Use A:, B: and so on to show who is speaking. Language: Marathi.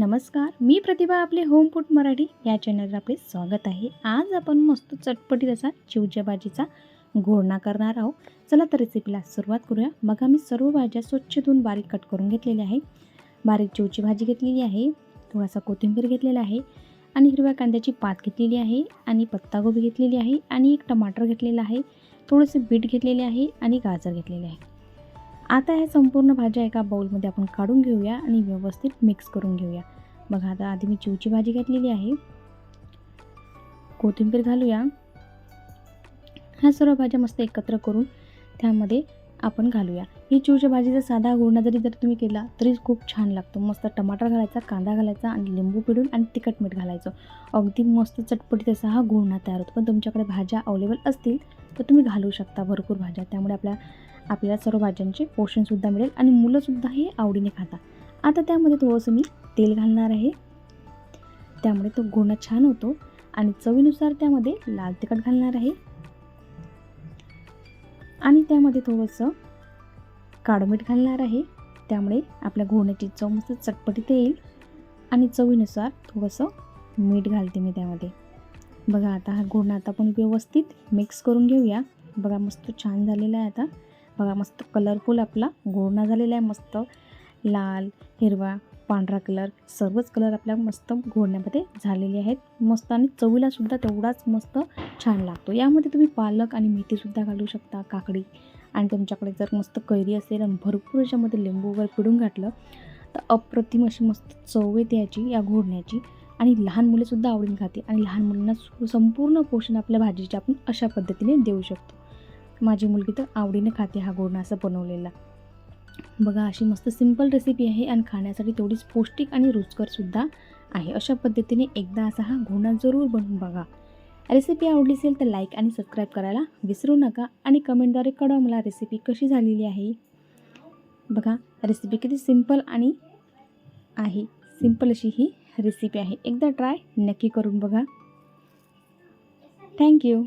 A: नमस्कार मी प्रतिभा आपले होम फूड मराठी या चॅनलवर आपले स्वागत आहे. आज आपण मस्त चटपटीत असा चिवच्या भाजीचा घोळणा करणार आहोत. चला तर रेसिपीला सुरुवात करूया. मग आम्ही सर्व भाज्या स्वच्छ धुवून बारीक कट करून घेतलेल्या आहे बारीक चिवची भाजी घेतलेली आहे थोडासा कोथिंबीर घेतलेला आहे आणि हिरव्या कांद्याची पात घेतलेली आहे आणि पत्तागोबी घेतलेली आहे आणि एक टमाटर घेतलेला आहे. थोडेसे बीट घेतलेले आहे आणि गाजर घेतलेले आहे. आता ह्या संपूर्ण भाज्या एका बाऊलमध्ये आपण काढून घेऊया आणि व्यवस्थित मिक्स करून घेऊया. बघा आता आधी मी चिवची भाजी घातलेली आहे. कोथिंबीर घालूया. ह्या सर्व भाज्या मस्त एकत्र करून त्यामध्ये आपण घालूया. ही चिवच्या भाजीचा साधा गुळणा जरी जर तुम्ही केला तरी खूप छान लागतो. मस्त टमाटर घालायचा कांदा घालायचा आणि लिंबू पिळून आणि तिखट मीठ घालायचं. अगदी मस्त चटपटीत असा हा गुळणा तयार होतो. पण तुमच्याकडे भाज्या अवेलेबल असतील तर तुम्ही घालू शकता भरपूर भाज्या. त्यामुळे आपल्या आपल्याला सर्व भाज्यांचे पोषणसुद्धा मिळेल आणि मुलंसुद्धा हे आवडीने खातात. आता त्यामध्ये थोडंसं मी तेल घालणार आहे. त्यामुळे तो गुणा छान होतो. आणि चवीनुसार त्यामध्ये लाल तिखट घालणार आहे. आणि त्यामध्ये थोडंसं काळं मीठ घालणार आहे. त्यामुळे आपल्या घोण्याची चव मस्त चटपटीत येईल. आणि चवीनुसार थोडंसं मीठ घालते मी त्यामध्ये. बघा आता हा घोडणा आता आपण व्यवस्थित मिक्स करून घेऊया. बघा मस्त छान झालेला आहे आता. बघा मस्त कलरफुल आपला घोळणा झालेला आहे. मस्त लाल हिरवा पांढरा कलर सर्वच कलर आपल्या मस्त घोडण्यामध्ये झालेले आहेत. मस्त आणि चवीलासुद्धा तेवढाच मस्त छान लागतो. यामध्ये तुम्ही पालक आणि मेथीसुद्धा घालू शकता काकडी. आणि तुमच्याकडे जर मस्त कैरी असेल आणि भरपूर याच्यामध्ये लिंबू वगैरे पिळून घातलं तर अप्रतिम अशी मस्त चव येते याची या घोडण्याची आणि लहान मुलेसुद्धा आवडीने खाते आणि लहान मुलांना संपूर्ण पोषण आपल्या भाजीचे आपण अशा पद्धतीने देऊ शकतो. माझी मुलगी तर आवडीने खाते हा गोडणा असं बनवलेला. बघा अशी मस्त सिंपल रेसिपी आहे आणि खाण्यासाठी तेवढीच पौष्टिक आणि रुचकरसुद्धा आहे. अशा पद्धतीने एकदा असा हा घोणा जरूर बनवून बघा. रेसिपी आवडली असेल तर लाईक आणि सबस्क्राईब करायला विसरू नका आणि कमेंटद्वारे कळवा मला रेसिपी कशी झालेली आहे. बघा रेसिपी किती सिंपल आणि आहे. सिंपल अशी ही रेसिपी आहे. एकदा ट्राय नक्की करून बघा. थँक्यू